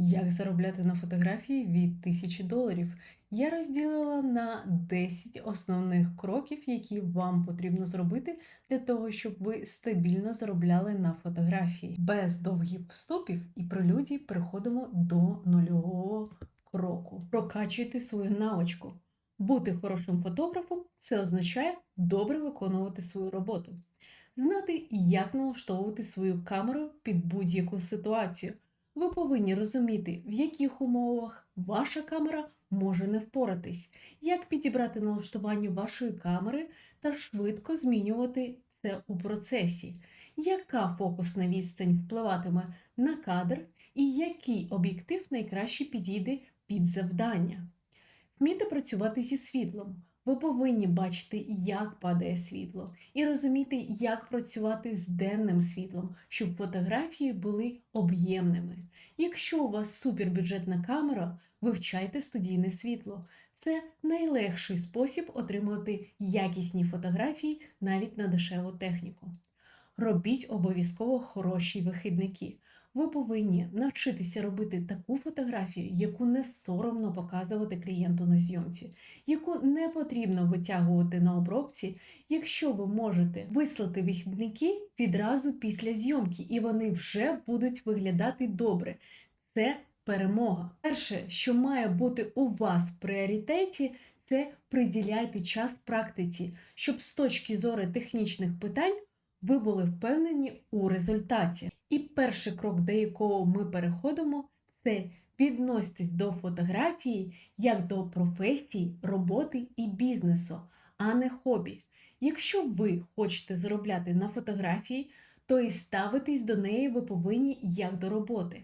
Як заробляти на фотографії від 1000 доларів? Я розділила на 10 основних кроків, які вам потрібно зробити для того, щоб ви стабільно заробляли на фотографії. Без довгих вступів і прелюдій переходимо до нульового кроку. Прокачуйте свою навичку. Бути хорошим фотографом це означає добре виконувати свою роботу, знати, як налаштовувати свою камеру під будь-яку ситуацію. Ви повинні розуміти, в яких умовах ваша камера може не впоратись, як підібрати налаштування вашої камери та швидко змінювати це у процесі, яка фокусна відстань впливатиме на кадр і який об'єктив найкраще підійде під завдання. Вмійте працювати зі світлом. Ви повинні бачити, як падає світло, і розуміти, як працювати з денним світлом, щоб фотографії були об'ємними. Якщо у вас супербюджетна камера, вивчайте студійне світло. Це найлегший спосіб отримати якісні фотографії навіть на дешеву техніку. Робіть обов'язково хороші вихідники. Ви повинні навчитися робити таку фотографію, яку не соромно показувати клієнту на зйомці, яку не потрібно витягувати на обробці, якщо ви можете вислати вихідники відразу після зйомки, і вони вже будуть виглядати добре. Це перемога. Перше, що має бути у вас в пріоритеті, це приділяйте час практиці, щоб з точки зору технічних питань ви були впевнені у результаті. І перший крок, до якого ми переходимо, це відноситись до фотографії як до професії, роботи і бізнесу, а не хобі. Якщо ви хочете заробляти на фотографії, то і ставитись до неї ви повинні як до роботи.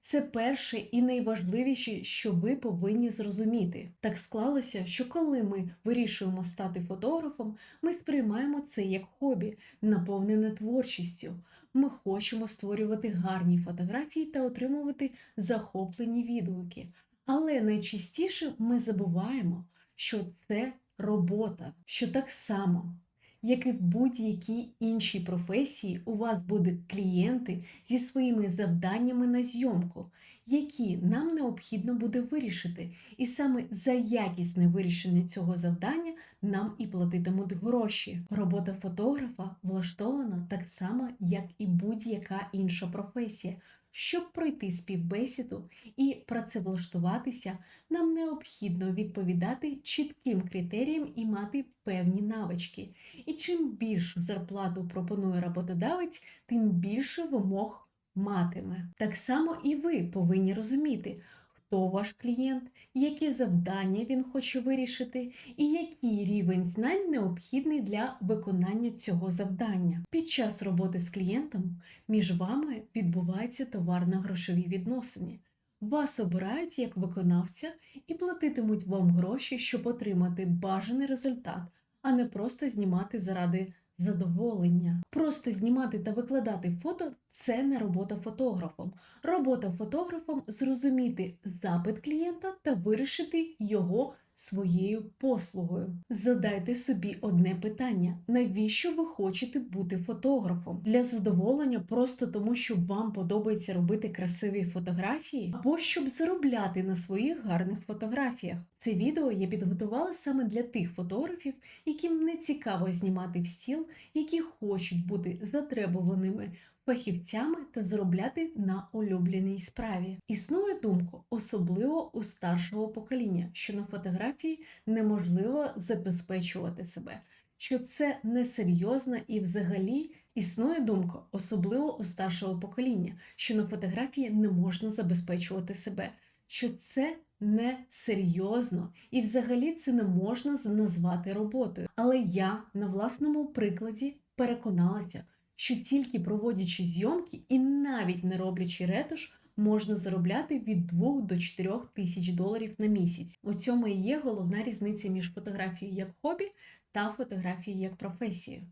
Це перше і найважливіше, що ви повинні зрозуміти. Так склалося, що коли ми вирішуємо стати фотографом, ми сприймаємо це як хобі, наповнене творчістю. Ми хочемо створювати гарні фотографії та отримувати захоплені відгуки. Але найчастіше ми забуваємо, що це робота, що так само як і в будь-якій іншій професії, у вас будуть клієнти зі своїми завданнями на зйомку, які нам необхідно буде вирішити. І саме за якісне вирішення цього завдання нам і платитимуть гроші. Робота фотографа влаштована так само, як і будь-яка інша професія. Щоб пройти співбесіду і працевлаштуватися, нам необхідно відповідати чітким критеріям і мати певні навички. І чим більшу зарплату пропонує роботодавець, тим більше вимог матиме. Так само і ви повинні розуміти, хто ваш клієнт, які завдання він хоче вирішити, і який рівень знань необхідний для виконання цього завдання. Під час роботи з клієнтом між вами відбуваються товарно-грошові відносини. Вас обирають як виконавця і платитимуть вам гроші, щоб отримати бажаний результат, а не просто знімати заради задоволення. Просто знімати та викладати фото це не робота фотографом. Робота фотографом зрозуміти запит клієнта та вирішити його своєю послугою. Задайте собі одне питання: навіщо ви хочете бути фотографом? Для задоволення, просто тому, що вам подобається робити красиві фотографії, або щоб заробляти на своїх гарних фотографіях. Це відео я підготувала саме для тих фотографів, яким не цікаво знімати в стіл, які хочуть бути затребуваними фахівцями та заробляти на улюбленій справі. Існує думка, особливо у старшого покоління, що на фотографії неможливо забезпечувати себе, що це несерйозно і взагалі. Існує думка, особливо у старшого покоління, що на фотографії не можна забезпечувати себе, що це не серйозно і взагалі це не можна назвати роботою. Але я на власному прикладі переконалася, що тільки проводячи зйомки і навіть не роблячи ретуш, можна заробляти від 2 до 4 тисяч доларів на місяць. У цьому і є головна різниця між фотографією як хобі та фотографією як професією.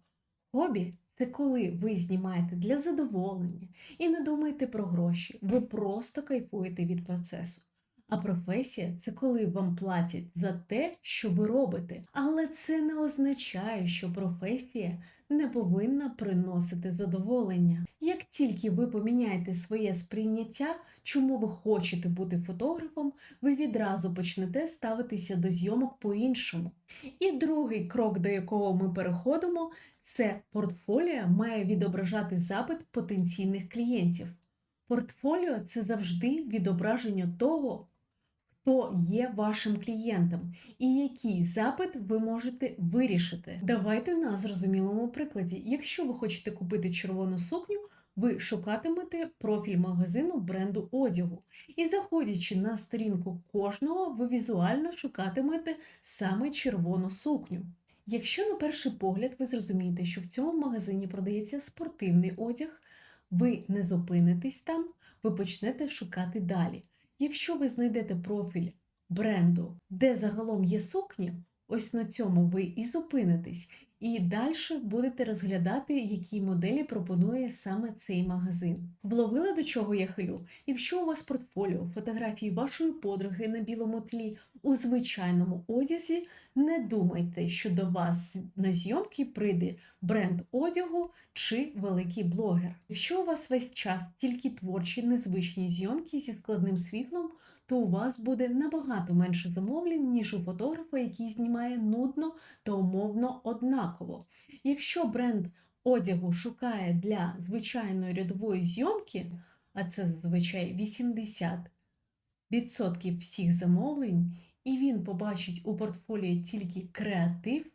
Хобі це коли ви знімаєте для задоволення і не думаєте про гроші, ви просто кайфуєте від процесу. А професія це коли вам платять за те, що ви робите. Але це не означає, що професія не повинна приносити задоволення. Як тільки ви поміняєте своє сприйняття, чому ви хочете бути фотографом, ви відразу почнете ставитися до зйомок по-іншому. І другий крок, до якого ми переходимо, це портфоліо має відображати запит потенційних клієнтів. Портфоліо це завжди відображення того, хто є вашим клієнтом і який запит ви можете вирішити. Давайте на зрозумілому прикладі. Якщо ви хочете купити червону сукню, ви шукатимете профіль магазину бренду одягу. І заходячи на сторінку кожного, ви візуально шукатимете саме червону сукню. Якщо на перший погляд ви зрозумієте, що в цьому магазині продається спортивний одяг, ви не зупинитесь там, ви почнете шукати далі. Якщо ви знайдете профіль бренду, де загалом є сукні, ось на цьому ви і зупинитесь, і далі будете розглядати, які моделі пропонує саме цей магазин. Вловили до чого я хилю? Якщо у вас портфоліо, фотографії вашої подруги на білому тлі у звичайному одязі, не думайте, що до вас на зйомки прийде бренд одягу чи великий блогер. Якщо у вас весь час тільки творчі незвичні зйомки зі складним світлом, то у вас буде набагато менше замовлень, ніж у фотографа, який знімає нудно та умовно однаково. Якщо бренд одягу шукає для звичайної рядової зйомки, а це зазвичай 80% всіх замовлень, і він побачить у портфоліо тільки креатив,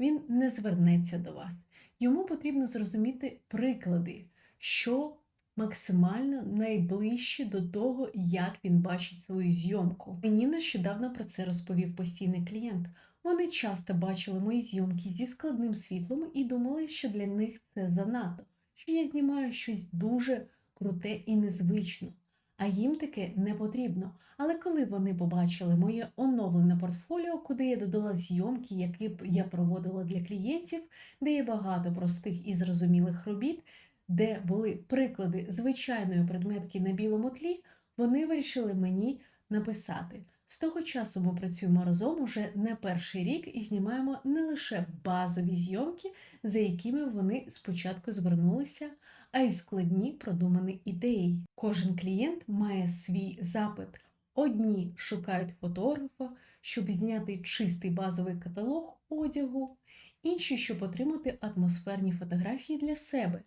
він не звернеться до вас. Йому потрібно зрозуміти приклади, що максимально найближче до того, як він бачить свою зйомку. Мені нещодавно про це розповів постійний клієнт. Вони часто бачили мої зйомки зі складним світлом і думали, що для них це занадто, що я знімаю щось дуже круте і незвично. А їм таке не потрібно. Але коли вони побачили моє оновлене портфоліо, куди я додала зйомки, які я проводила для клієнтів, де є багато простих і зрозумілих робіт, де були приклади звичайної предметки на білому тлі, вони вирішили мені написати. З того часу ми працюємо разом уже не перший рік і знімаємо не лише базові зйомки, за якими вони спочатку звернулися, а й складні продумані ідеї. Кожен клієнт має свій запит. Одні шукають фотографа, щоб зняти чистий базовий каталог одягу, інші, щоб отримати атмосферні фотографії для себе.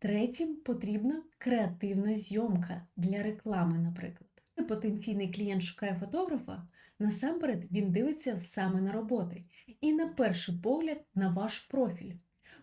Третім потрібна креативна зйомка для реклами, наприклад. Потенційний клієнт шукає фотографа, насамперед він дивиться саме на роботи і на перший погляд на ваш профіль.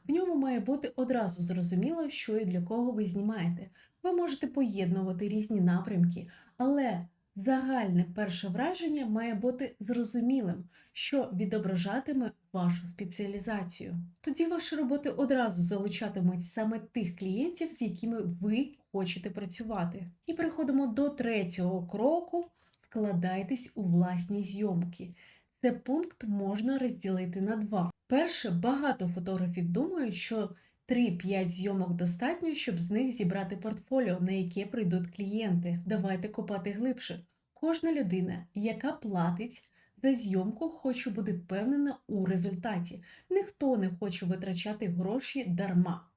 В ньому має бути одразу зрозуміло, що і для кого ви знімаєте. Ви можете поєднувати різні напрямки, але загальне перше враження має бути зрозумілим, що відображатиме вашу спеціалізацію. Тоді ваші роботи одразу залучатимуть саме тих клієнтів, з якими ви хочете працювати. І переходимо до третього кроку: вкладайтесь у власні зйомки. Це пункт можна розділити на два. Перше, багато фотографів думають, що 3-5 зйомок достатньо, щоб з них зібрати портфоліо, на яке прийдуть клієнти. Давайте копати глибше. Кожна людина, яка платить за зйомку, хоче бути впевнена у результаті. Ніхто не хоче витрачати гроші дарма.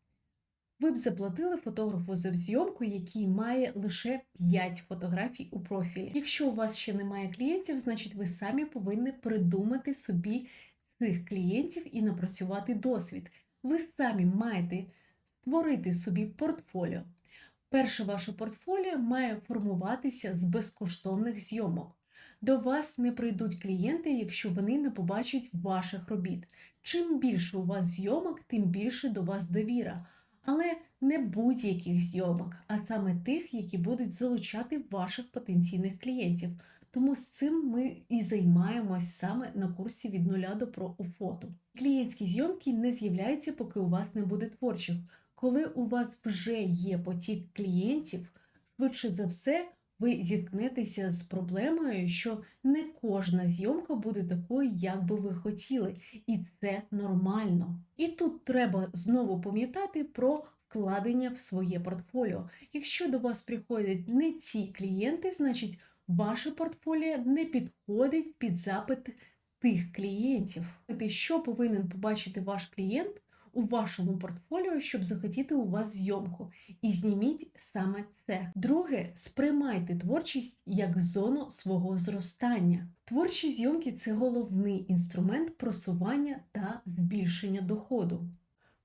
Ви б заплатили фотографу за зйомку, який має лише 5 фотографій у профілі. Якщо у вас ще немає клієнтів, значить ви самі повинні придумати собі цих клієнтів і напрацювати досвід. Ви самі маєте створити собі портфоліо. Перше ваше портфоліо має формуватися з безкоштовних зйомок. До вас не прийдуть клієнти, якщо вони не побачать ваших робіт. Чим більше у вас зйомок, тим більше до вас довіра. Але не будь-яких зйомок, а саме тих, які будуть залучати ваших потенційних клієнтів. Тому з цим ми і займаємось саме на курсі від нуля до про у фото. Клієнтські зйомки не з'являються, поки у вас не буде творчих. Коли у вас вже є потік клієнтів, швидше за все, ви зіткнетеся з проблемою, що не кожна зйомка буде такою, як би ви хотіли, і це нормально. І тут треба знову пам'ятати про вкладення в своє портфоліо. Якщо до вас приходять не ці клієнти, значить ваше портфоліо не підходить під запит тих клієнтів. Що повинен побачити ваш клієнт у вашому портфоліо, щоб захотіти у вас зйомку? І зніміть саме це. Друге, сприймайте творчість як зону свого зростання. Творчі зйомки це головний інструмент просування та збільшення доходу.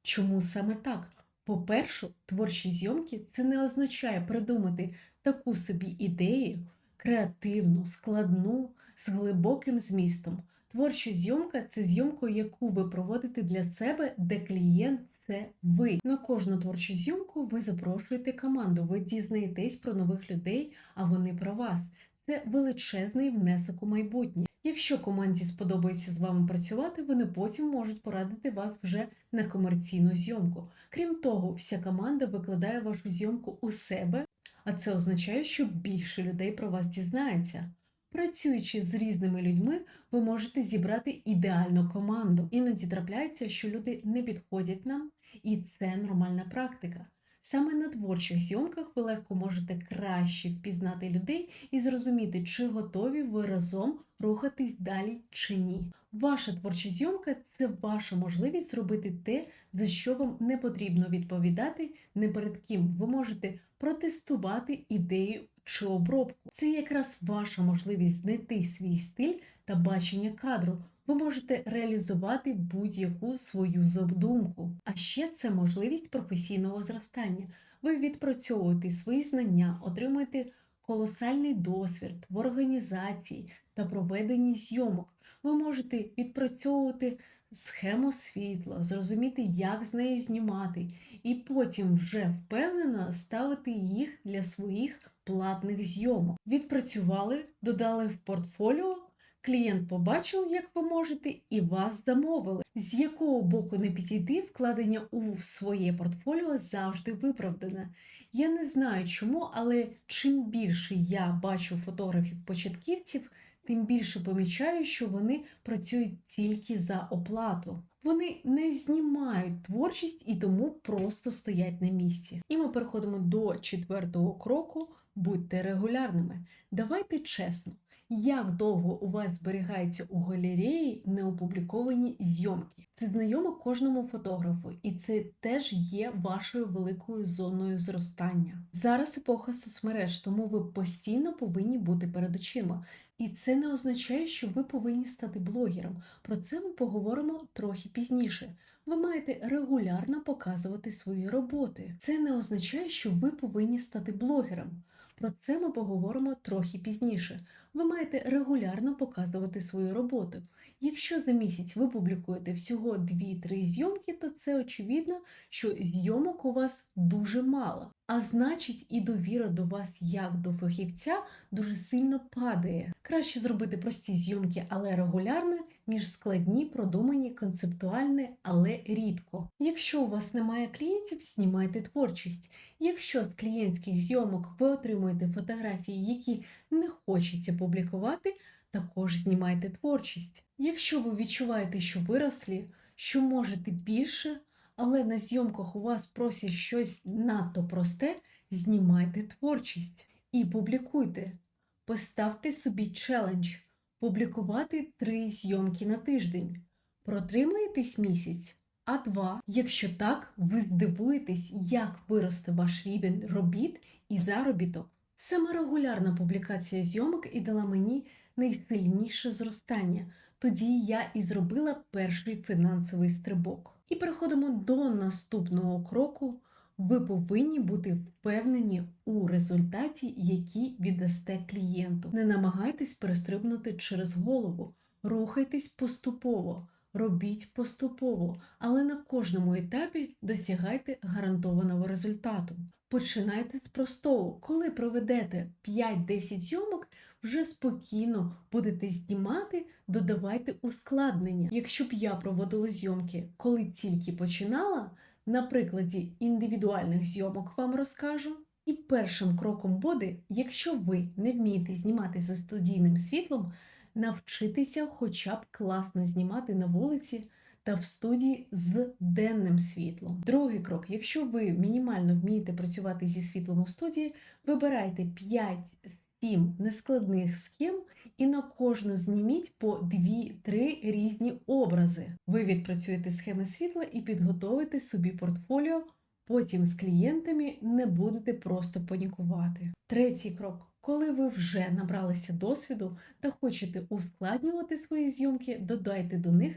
Чому саме так? По-перше, творчі зйомки це не означає придумати таку собі ідею, креативну, складну, з глибоким змістом. Творча зйомка це зйомка, яку ви проводите для себе, де клієнт це ви. На кожну творчу зйомку ви запрошуєте команду, ви дізнаєтесь про нових людей, а вони про вас. Це величезний внесок у майбутнє. Якщо команді сподобається з вами працювати, вони потім можуть порадити вас вже на комерційну зйомку. Крім того, вся команда викладає вашу зйомку у себе, а це означає, що більше людей про вас дізнається. Працюючи з різними людьми, ви можете зібрати ідеальну команду. Іноді трапляється, що люди не підходять нам, і це нормальна практика. Саме на творчих зйомках ви легко можете краще впізнати людей і зрозуміти, чи готові ви разом рухатись далі чи ні. Ваша творча зйомка це ваша можливість зробити те, за що вам не потрібно відповідати не перед ким. Ви можете протестувати ідею чи обробку. Це якраз ваша можливість знайти свій стиль та бачення кадру. Ви можете реалізувати будь-яку свою задумку. А ще це можливість професійного зростання. Ви відпрацьовуєте свої знання, отримуєте колосальний досвід в організації та проведенні зйомок. Ви можете відпрацьовувати схему світла, зрозуміти, як з нею знімати, і потім вже впевнено ставити їх для своїх платних зйомок. Відпрацювали, додали в портфоліо. Клієнт побачив, як ви можете, і вас замовили. З якого боку не підійти, вкладення у своє портфоліо завжди виправдане. Я не знаю чому, але чим більше я бачу фотографів-початківців, тим більше помічаю, що вони працюють тільки за оплату. Вони не знімають творчість і тому просто стоять на місці. І ми переходимо до четвертого кроку: будьте регулярними. Давайте чесно. Як довго у вас зберігається у галереї неопубліковані зйомки? Це знайомо кожному фотографу, і це теж є вашою великою зоною зростання. Зараз епоха соцмереж, тому ви постійно повинні бути перед очима. І це не означає, що ви повинні стати блогером. Про це ми поговоримо трохи пізніше. Ви маєте регулярно показувати свої роботи. Це не означає, що ви повинні стати блогером. Про це ми поговоримо трохи пізніше. Ви маєте регулярно показувати свою роботу. Якщо за місяць ви публікуєте всього 2-3 зйомки, то це очевидно, що зйомок у вас дуже мало. А значить, і довіра до вас як до фахівця дуже сильно падає. Краще зробити прості зйомки, але регулярно, ніж складні, продумані, концептуальні, але рідко. Якщо у вас немає клієнтів, знімайте творчість. Якщо з клієнтських зйомок ви отримуєте фотографії, які не хочеться публікувати, також знімайте творчість. Якщо ви відчуваєте, що вирослі, що можете більше, але на зйомках у вас просять щось надто просте, знімайте творчість і публікуйте. Поставте собі челендж публікувати три зйомки на тиждень. Протримаєтесь місяць, а два. Якщо так, ви здивуєтесь, як виросте ваш рівень робіт і заробіток. Саме регулярна публікація зйомок і дала мені найсильніше зростання. Тоді я і зробила перший фінансовий стрибок. І переходимо до наступного кроку. Ви повинні бути впевнені у результаті, який віддасте клієнту. Не намагайтесь перестрибнути через голову, рухайтесь поступово, робіть поступово, але на кожному етапі досягайте гарантованого результату. Починайте з простого. Коли проведете 5-10 зйомок, вже спокійно будете знімати, додавайте ускладнення. Якщо б я проводила зйомки, коли тільки починала, на прикладі індивідуальних зйомок вам розкажу. І першим кроком буде, якщо ви не вмієте знімати за студійним світлом, навчитися хоча б класно знімати на вулиці та в студії з денним світлом. Другий крок: якщо ви мінімально вмієте працювати зі світлом у студії, вибирайте 7 нескладних схем і на кожну зніміть по 2-3 різні образи. Ви відпрацюєте схеми світла і підготовите собі портфоліо. Потім з клієнтами не будете просто панікувати. Третій крок. Коли ви вже набралися досвіду та хочете ускладнювати свої зйомки, додайте до них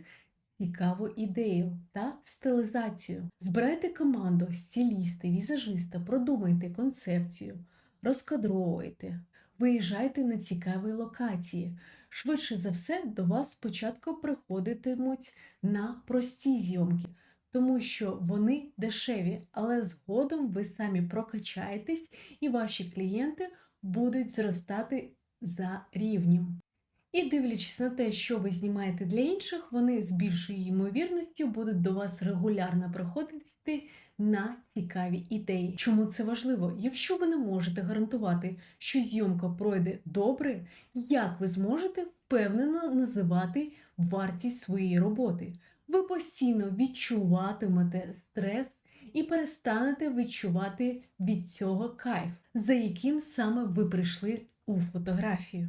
цікаву ідею та стилізацію. Збирайте команду стиліста, візажиста, продумайте концепцію, розкадровуйте, виїжджайте на цікаві локації. Швидше за все, до вас спочатку приходитимуть на прості зйомки, тому що вони дешеві, але згодом ви самі прокачаєтесь і ваші клієнти будуть зростати за рівнем. І дивлячись на те, що ви знімаєте для інших, вони з більшою ймовірністю будуть до вас регулярно приходити на цікаві ідеї. Чому це важливо? Якщо ви не можете гарантувати, що зйомка пройде добре, як ви зможете впевнено називати вартість своєї роботи? Ви постійно відчуватимете стрес і перестанете відчувати від цього кайф, за яким саме ви прийшли у фотографію.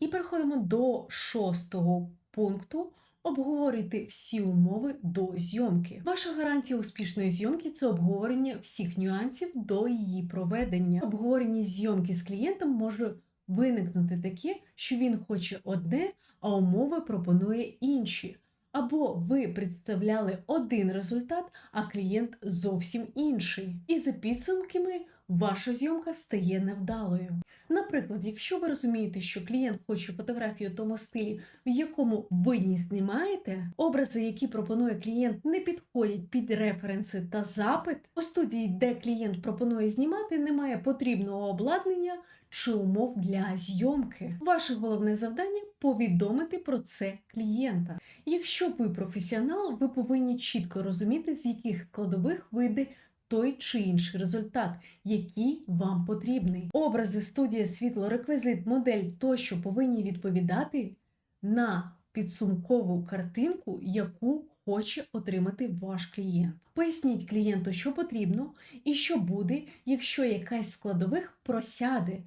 І переходимо до шостого пункту. Обговорюйте всі умови до зйомки. Ваша гарантія успішної зйомки це обговорення всіх нюансів до її проведення. Обговорення зйомки з клієнтом може виникнути таке, що він хоче одне, а умови пропонує інші. Або ви представляли один результат, а клієнт зовсім інший. І за підсумками ваша зйомка стає невдалою. Наприклад, якщо ви розумієте, що клієнт хоче фотографію у тому стилі, в якому ви не знімаєте, образи, які пропонує клієнт, не підходять під референси та запит. У студії, де клієнт пропонує знімати, немає потрібного обладнання чи умов для зйомки. Ваше головне завдання повідомити про це клієнта. Якщо ви професіонал, ви повинні чітко розуміти, з яких складових вийде той чи інший результат, який вам потрібний. Образи, студія, світло, реквізит, модель тощо повинні відповідати на підсумкову картинку, яку хоче отримати ваш клієнт. Поясніть клієнту, що потрібно і що буде, якщо якась складових просяде.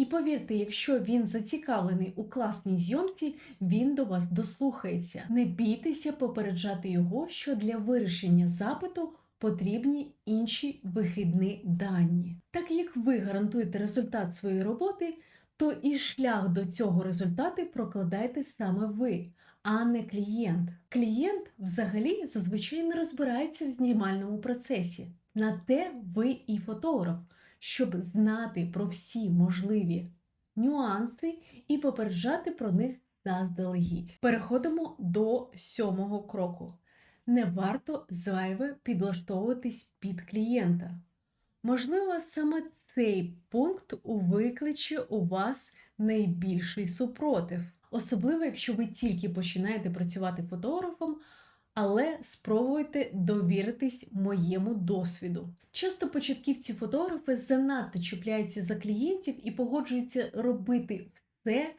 І повірте, якщо він зацікавлений у класній зйомці, він до вас дослухається. Не бійтеся попереджати його, що для вирішення запиту потрібні інші вихідні дані. Так як ви гарантуєте результат своєї роботи, то і шлях до цього результату прокладаєте саме ви, а не клієнт. Клієнт взагалі зазвичай не розбирається в знімальному процесі. На те ви і фотограф, щоб знати про всі можливі нюанси і попереджати про них заздалегідь. Переходимо до сьомого кроку не варто зайве підлаштовуватись під клієнта. Можливо, саме цей пункт викличе у вас найбільший супротив, особливо, якщо ви тільки починаєте працювати фотографом, але спробуйте довіритись моєму досвіду. Часто початківці фотографи занадто чіпляються за клієнтів і погоджуються робити все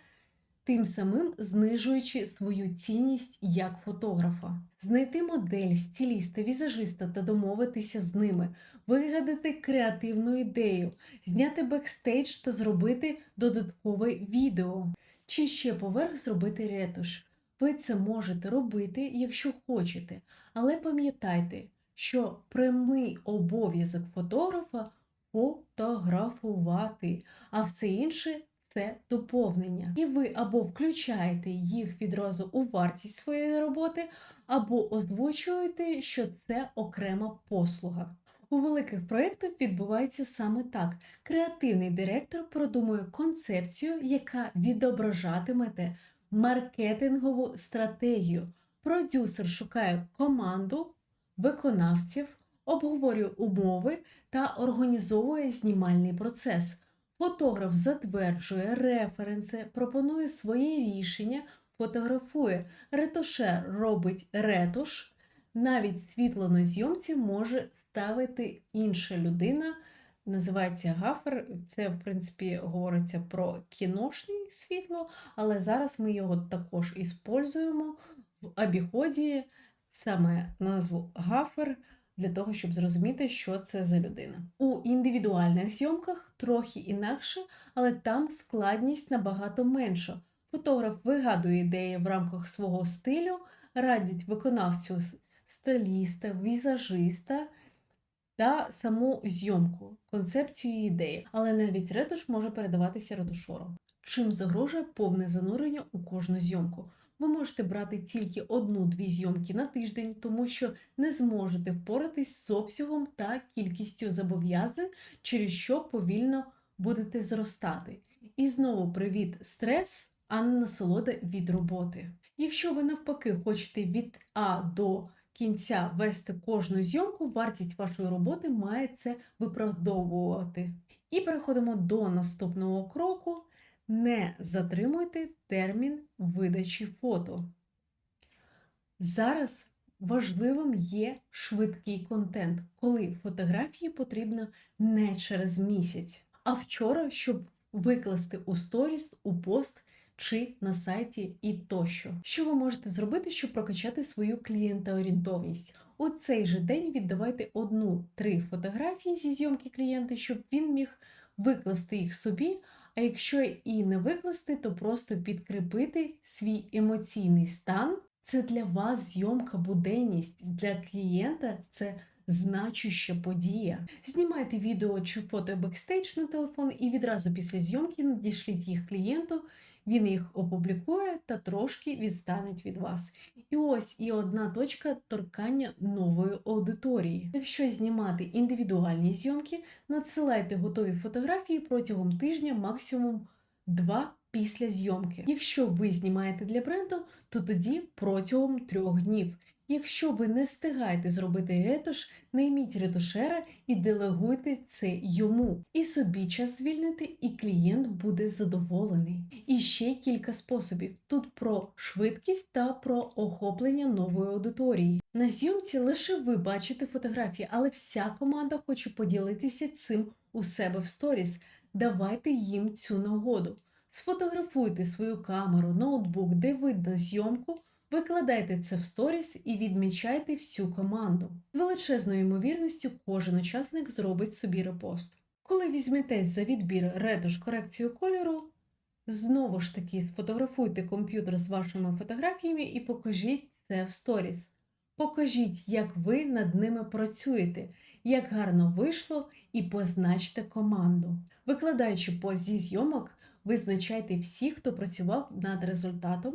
тим самим знижуючи свою цінність як фотографа. Знайти модель, стиліста, візажиста та домовитися з ними, вигадати креативну ідею, зняти бекстейдж та зробити додаткове відео, чи ще поверх зробити ретуш. Ви це можете робити, якщо хочете, але пам'ятайте, що прямий обов'язок фотографа фотографувати, а все інше це доповнення. І ви або включаєте їх відразу у вартість своєї роботи, або озвучуєте, що це окрема послуга. У великих проєктах відбувається саме так: креативний директор продумує концепцію, яка відображатиме маркетингову стратегію. Продюсер шукає команду виконавців, обговорює умови та організовує знімальний процес. Фотограф затверджує референси, пропонує свої рішення, фотографує. Ретушер робить ретуш. Навіть світло на зйомці може ставити інша людина. Називається гафер. Це, в принципі, говориться про кіношне світло, але зараз ми його також іспользуємо в обіході саме назву гафер для того, щоб зрозуміти, що це за людина. У індивідуальних зйомках трохи інакше, але там складність набагато менша. Фотограф вигадує ідеї в рамках свого стилю, радять виконавцю стиліста, візажиста та саму зйомку, концепцію ідеї. Але навіть ретуш може передаватися ретушором. Чим загрожує повне занурення у кожну зйомку. Ви можете брати тільки одну-дві зйомки на тиждень, тому що не зможете впоратись з обсягом та кількістю зобов'язань, через що повільно будете зростати. І знову привіт стрес, а не насолода від роботи. Якщо ви навпаки хочете від А до кінця вести кожну зйомку, вартість вашої роботи має це виправдовувати. І переходимо до наступного кроку. Не затримуйте термін видачі фото. Зараз важливим є швидкий контент, коли фотографії потрібно не через місяць, а вчора, щоб викласти у сторіс, у пост чи на сайті і тощо. Що ви можете зробити, щоб прокачати свою клієнтоорієнтовність? У цей же день віддавайте одну-три фотографії зі зйомки клієнта, щоб він міг викласти їх собі. А якщо і не викласти, то просто підкріпити свій емоційний стан. Це для вас зйомка буденність, для клієнта це значуща подія. Знімайте відео чи фото бекстейдж на телефон і відразу після зйомки надішліть їх клієнту. Він їх опублікує та трошки відстанеть від вас. І ось і одна точка торкання нової аудиторії. Якщо знімати індивідуальні зйомки, надсилайте готові фотографії протягом тижня, максимум два після зйомки. Якщо ви знімаєте для бренду, то тоді протягом трьох днів. Якщо ви не встигаєте зробити ретуш, найміть ретушера і делегуйте це йому. І собі час звільнити, і клієнт буде задоволений. І ще кілька способів: тут про швидкість та про охоплення нової аудиторії. На зйомці лише ви бачите фотографії, але вся команда хоче поділитися цим у себе в сторіс. Давайте їм цю нагоду. Сфотографуйте свою камеру, ноутбук, де видно зйомку. Викладайте це в сторіс і відмічайте всю команду. З величезною ймовірністю кожен учасник зробить собі репост. Коли візьметесь за відбір ретуш корекцію кольору, знову ж таки сфотографуйте комп'ютер з вашими фотографіями і покажіть це в сторіс. Покажіть, як ви над ними працюєте, як гарно вийшло, і позначте команду. Викладаючи пост зі зйомок, визначайте всіх, хто працював над результатом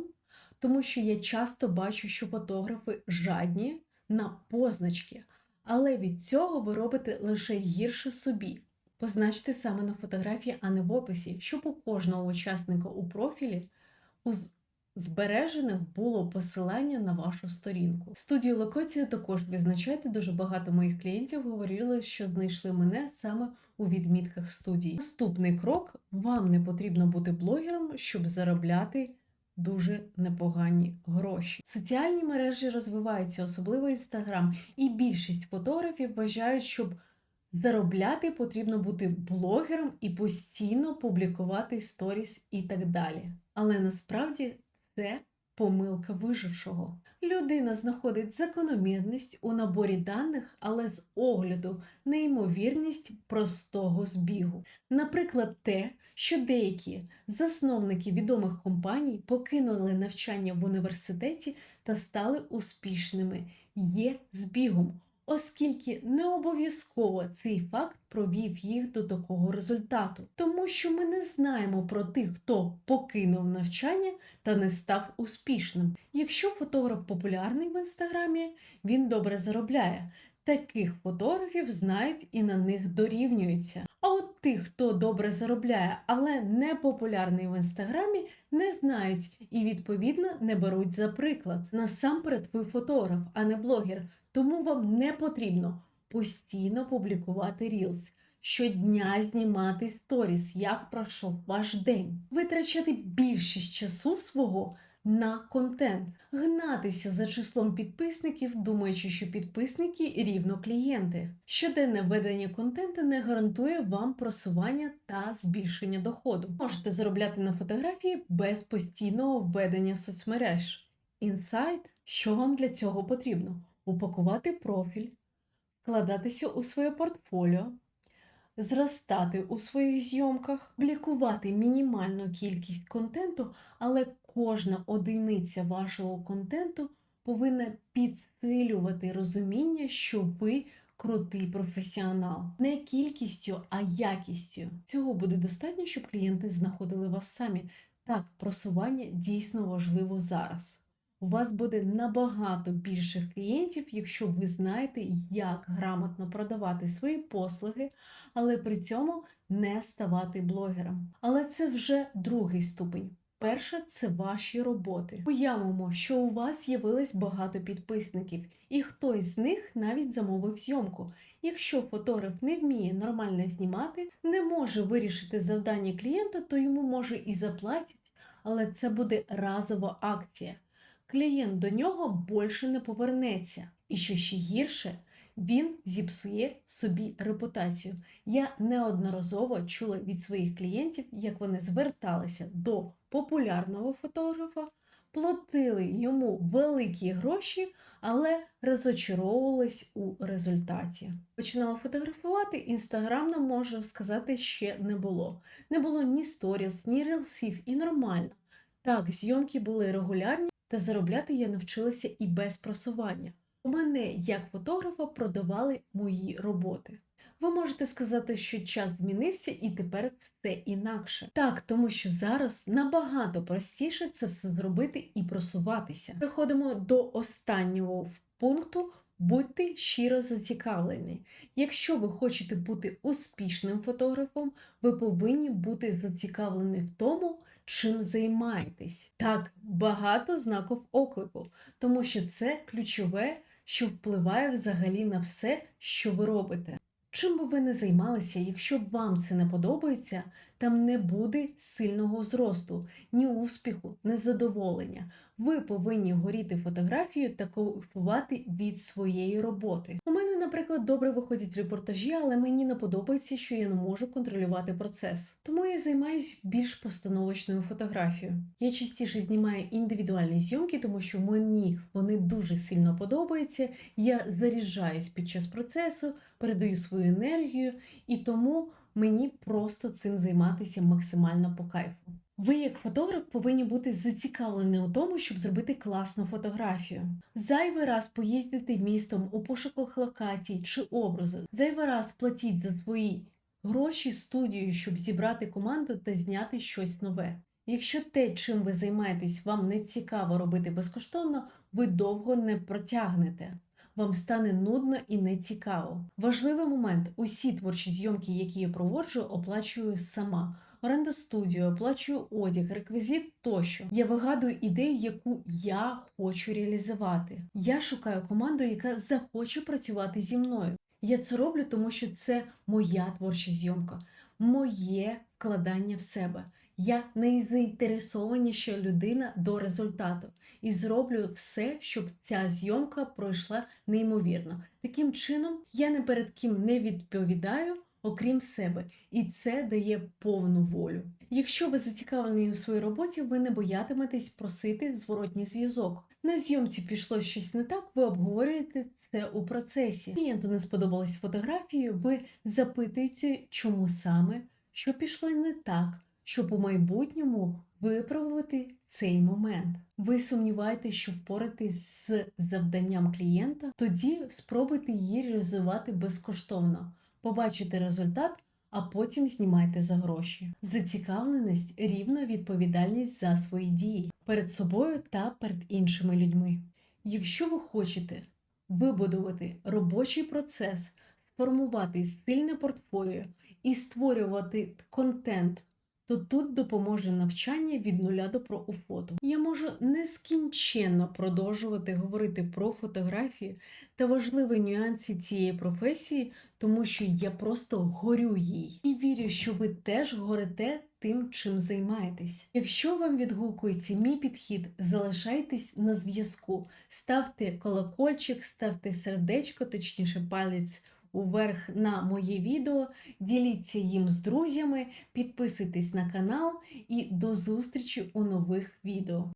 тому що я часто бачу, що фотографи жадні на позначки, але від цього ви робите лише гірше собі. Позначте саме на фотографії, а не в описі, щоб у кожного учасника у профілі у збережених було посилання на вашу сторінку. Студію локацію також визначайте. Дуже багато моїх клієнтів говорили, що знайшли мене саме у відмітках студії. Наступний крок: вам не потрібно бути блогером, щоб заробляти дуже непогані гроші. Соціальні мережі розвиваються, особливо Інстаграм, і більшість фотографів вважають, щоб заробляти потрібно бути блогером і постійно публікувати сторіс і так далі. Але насправді це помилка вижившого. Людина знаходить закономірність у наборі даних, але з огляду на ймовірність простого збігу. Наприклад, те, що деякі засновники відомих компаній покинули навчання в університеті та стали успішними, є збігом, оскільки не обов'язково цей факт провів їх до такого результату, тому що ми не знаємо про тих, хто покинув навчання та не став успішним. Якщо фотограф популярний в інстаграмі, він добре заробляє. Таких фотографів знають і на них дорівнюються. А от тих, хто добре заробляє, але не популярний в інстаграмі, не знають і відповідно не беруть за приклад. Насамперед, ви фотограф, а не блогер, тому вам не потрібно постійно публікувати Reels. Щодня знімати сторіс, як пройшов ваш день, витрачати більшість часу свого на контент, гнатися за числом підписників, думаючи, що підписники рівно клієнти. Щоденне ведення контенту не гарантує вам просування та збільшення доходу. Можете заробляти на фотографії без постійного введення соцмереж. Інсайт, що вам для цього потрібно? Упакувати профіль, вкладатися у своє портфоліо, зростати у своїх зйомках, публікувати мінімальну кількість контенту, але кожна одиниця вашого контенту повинна підсилювати розуміння, що ви крутий професіонал. Не кількістю, а якістю. Цього буде достатньо, щоб клієнти знаходили вас самі. Так, просування дійсно важливо зараз. У вас буде набагато більше клієнтів, якщо ви знаєте, як грамотно продавати свої послуги, але при цьому не ставати блогером. Але це вже другий ступень. Перше це ваші роботи. Уявимо, що у вас з'явилось багато підписників, і хтось з них навіть замовив зйомку. Якщо фотограф не вміє нормально знімати, не може вирішити завдання клієнта, то йому може і заплатять, але це буде разова акція. Клієнт до нього більше не повернеться. І що ще гірше, він зіпсує собі репутацію. Я неодноразово чула від своїх клієнтів, як вони зверталися до популярного фотографа, платили йому великі гроші, але розочаровувались у результаті. Починала фотографувати, інстаграмно, можу сказати, ще не було. Не було ні сторіс, ні рілсів, і нормально. Так, зйомки були регулярні, та заробляти я навчилася і без просування. У мене, як фотографа, продавали мої роботи. Ви можете сказати, що час змінився і тепер все інакше. Так, тому що зараз набагато простіше це все зробити і просуватися. Переходимо до останнього пункту. Будьте щиро зацікавлені. Якщо ви хочете бути успішним фотографом, ви повинні бути зацікавлені в тому, чим займаєтесь. Так, багато знаків оклику, тому що це ключове, що впливає взагалі на все, що ви робите. Чим би ви не займалися, якщо вам це не подобається, там не буде сильного зросту, ні успіху, ні задоволення. Ви повинні горіти фотографією та кайфувати від своєї роботи. У мене, наприклад, добре виходять репортажі, але мені не подобається, що я не можу контролювати процес. Тому я займаюся більш постановочною фотографією. Я частіше знімаю індивідуальні зйомки, тому що мені вони дуже сильно подобаються. Я заряджаюсь під час процесу, передаю свою енергію, і тому мені просто цим займатися максимально по кайфу. Ви, як фотограф, повинні бути зацікавлені у тому, щоб зробити класну фотографію. Зайвий раз поїздити містом у пошуках локацій чи образу. Зайвий раз платіть за свої гроші студію, щоб зібрати команду та зняти щось нове. Якщо те, чим ви займаєтесь, вам не цікаво робити безкоштовно, ви довго не протягнете. Вам стане нудно і нецікаво. Важливий момент: усі творчі зйомки, які я проводжу, оплачую сама. Оренда студію, оплачую одяг, реквізит тощо. Я вигадую ідею, яку я хочу реалізувати. Я шукаю команду, яка захоче працювати зі мною. Я це роблю, тому що це моя творча зйомка, моє вкладання в себе. Я найзаінтересованіша людина до результату і зроблю все, щоб ця зйомка пройшла неймовірно. Таким чином, я не перед ким не відповідаю, окрім себе, і це дає повну волю. Якщо ви зацікавлені у своїй роботі, ви не боятиметесь просити зворотній зв'язок. На зйомці пішло щось не так, ви обговорюєте це у процесі. Клієнту не сподобались фотографії, ви запитуєте, чому саме, що пішло не так щоб у майбутньому виправити цей момент. Ви сумніваєтесь, що впоратись з завданням клієнта, тоді спробуйте її реалізувати безкоштовно, побачите результат, а потім знімайте за гроші. Зацікавленість рівна відповідальність за свої дії перед собою та перед іншими людьми. Якщо ви хочете вибудувати робочий процес, сформувати стильне портфоліо і створювати контент то тут допоможе навчання від нуля до про фото. Я можу нескінченно продовжувати говорити про фотографії та важливі нюанси цієї професії, тому що я просто горю їй і вірю, що ви теж горите тим, чим займаєтесь. Якщо вам відгукується мій підхід, залишайтесь на зв'язку, ставте колокольчик, ставте сердечко, точніше палець уверх на моє відео, діліться їм з друзями, підписуйтесь на канал і до зустрічі у нових відео.